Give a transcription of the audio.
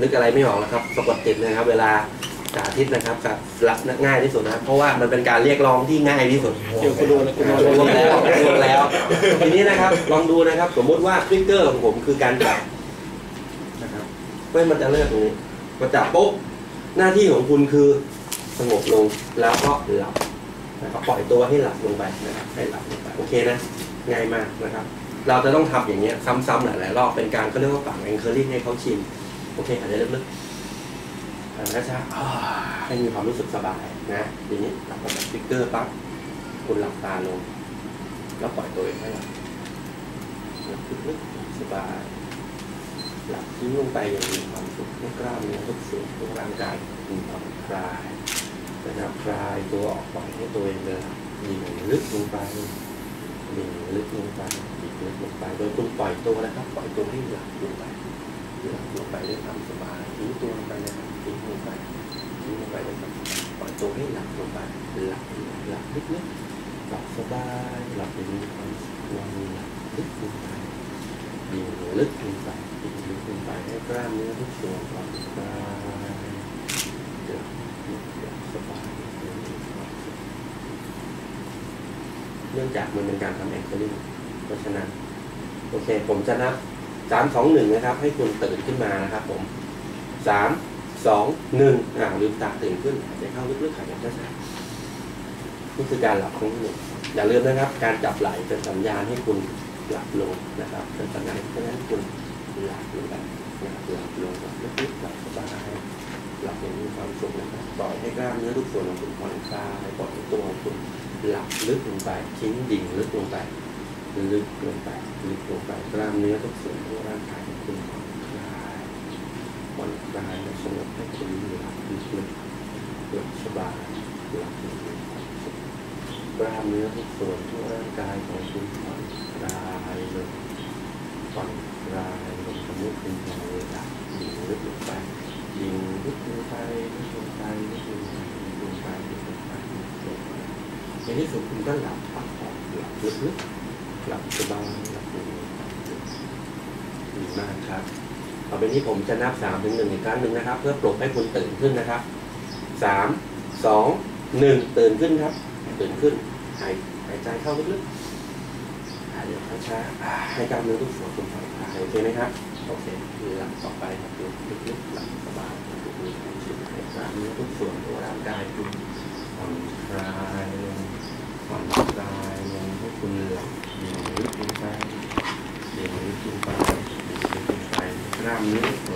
นึกอะไรไม่ออกแล้วครับสะกดจิตนะครับ เวลาสาธิตนะครับกับหลักง่ายที่สุดนะครับเพราะว่ามันเป็นการเรียกร้องที่ง่ายที่สุดเดี๋ยวคุณดูแล้วคุณโดนแล้วโดนแล้ว ทีนี้นะครับ ลองดูนะครับ สมมุติว่าทริกเกอร์ของผมคือการจับนะครับเพื่อมันจะเลิกตรงนี้พอจับปุ๊บหน้าที่ของคุณคือสงบลงแล้วก็หลับนะครับปล่อยตัวให้หลับลงไปนะครับให้หลับลงไปโอเคนะง่ายมากนะครับ เราจะต้องทำอย่างเงี้ยซ้ำๆหลายๆรอบเป็นการก็เรียกว่าฝังแองเคิลลิ่งให้เขาชิน โอเคอาจจลึกๆแต่ช้าให้มีความรู้สึกสบายนะทีนี้เราก็สติ๊กเกอร์ปั๊บคุณหลับตาลง แล้วปล่อยตัวเองให้หลับหลับลึกๆสบาย หลับทิ้งลงไปอย่างมีความสุขทุกกล้ามเนื้อทุกส่วนทุกร่างกายมีความคลายนะครับคลายตัวออกปล่อยให้ตัวเองเลยดิ่งลึกลงไปดิ่งลึกลงไปดิ่งลึกลงไปโดยคุณปล่อยตัวนะครับ ปล่อยตัวให้หลับลงไป หลับลงไปด้วยความสบายทิ้งตัวลงไปนะครับทิ้งลงไปทิ้งลงไปด้วยความสบายปล่อยตัวให้หลับลงไปหลับหลับลึกๆหลับสบายหลับอย่างมีความสุขนอนหลับลึกลงไปดิ่ลึกลงไปดิ่ลึกลงไปให้กล้ามเนื้อทุกส่วนผ่อนคลายเดือดเดือดสบายเนื่องจากมันเป็นการทำแอคเซอรี่เพราะฉะนั้นโอเคผมจะนับามสองหนึ่งนะครับ ให้คุณตื่นขึ้นมานะครับผมสามสองหนึ่งอ่าลืมตาตื่นขึ้นหายใจเข้าลึกๆหายใจช้าๆนี่คือการหลับครั้งหนึ่งอย่าลืมนะครับ การจับไหล่เป็นสัญญาณให้คุณหลับลงนะครับเป็นสัญญาณเพราะฉะนั้นคุณหลับลงไปนะครับหลับลงหลับลึกๆหลับสบายหลับอย่างมีความสุขนะครับปล่อยให้กล้ามเนื้อทุกส่วนของคุณผ่อนคลายปล่อยให้ตัวของคุณหลับลึกลงไปทิ้งดิ่งลึกลงไป ลึกลงไปลึกลงไปกล้ามเนื้อทุกส่วนของร่างกายของคุณผ่อนคลายผ่อนคลายและสงบให้คุณหลับลึกๆหลับสบายหลับอย่างมีกล้ามเนื้อทุกส่วนทั่วร่างกายของคุณผ่อนคลายลงผ่อนคลายลงสมมติคุณพอเลยหลับดิ่งลึกลงไปดิ่งลึกลงไปลึกลงไปลึกลงไปลึกลงไปลึกลงไปลึกลงไปในที่สุดคุณก็หลับพักผ่อนหลับลึกๆ หลับสบายหลับดีมากครับต่อไปนี้ผมจะนับสามถึงหนึ่งอีกครั้งหนึ่งนะครับ เพื่อปลุกให้คุณตื่นขึ้นนะครับสามสองหนึ่งตื่นขึ้นครับ ตื่นขึ้นหายหายใจเข้าลึกๆหายใจช้าๆให้กล้ามเนื้อทุกส่วนคุณผ่อนคลายโอเคไหมครับโอเคหลับต่อไปครับลึกๆหลับสบายมีความสุขให้กล้ามเนื้อทุกส่วนของร่างกายคุณผ่อนคลายลงผ่อนคลายลงให้คุณหลับดิ่งลึก ล